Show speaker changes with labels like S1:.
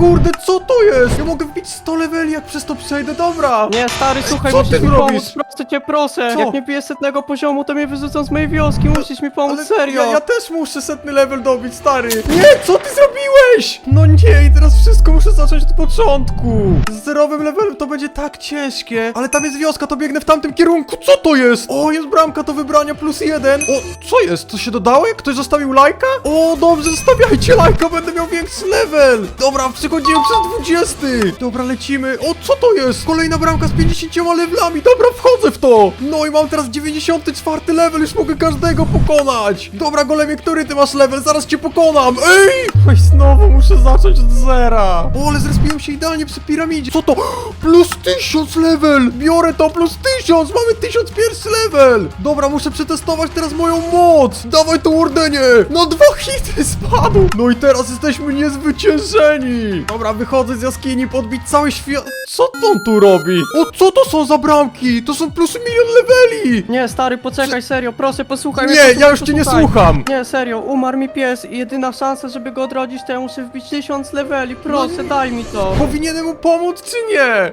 S1: kurde, co to jest? Ja mogę wbić 100 leveli, jak przez to przejdę, dobra.
S2: Nie, stary, słuchaj,
S1: co
S2: musisz
S1: ty
S2: mi
S1: robisz?
S2: pomóc, proszę cię, proszę.
S1: Co?
S2: Jak nie bijesz setnego poziomu, to mnie wyrzucą z mojej wioski, musisz mi pomóc,
S1: Ale
S2: serio.
S1: Ja, ja też muszę setny level dobić, stary. Nie, co ty zrobiłeś? No nie, i teraz wszystko muszę zacząć od początku. Z zerowym levelem to będzie tak ciężkie. Ale tam jest wioska, to biegnę w tamtym kierunku. Co to jest? O, jest bramka do wybrania plus jeden. O, co jest? Co się dodało? Ktoś zostawił lajka? O, dobrze, zostawiajcie lajka, będę miał większy level. Dobra, przechodziłem przez 20. Dobra, lecimy. O, co to jest? Kolejna bramka z 50 levelami. Dobra, wchodzę w to. No i mam teraz 94 level, już mogę każdego pokonać. Dobra, golemie, który ty masz level? Zaraz cię pokonam. Ej! Oj, znowu muszę zacząć od zera. O, ale zrespiłem się idealnie przy piramidzie. Co to? Plus 1000 level. Biorę to plus 1000. Mamy 1001 level. Dobra, muszę przetestować teraz moją moc. Dawaj to urdenie. Na dwa hity spadł. No i teraz jesteśmy niezwyciężeni. Dobra, wychodzę z jaskini, podbić cały świat. Co on tu robi? O, co to są za bramki? To są plus milion leveli.
S2: Nie, stary, poczekaj, serio, proszę, posłuchaj mnie,
S1: Nie,
S2: posłuchaj,
S1: ja już cię nie
S2: posłuchaj.
S1: słucham.
S2: Nie, serio, umarł mi pies i jedyna szansa, żeby go odrodzić, to ja muszę wbić tysiąc leveli, proszę, daj mi to.
S1: Powinienem mu pomóc czy nie?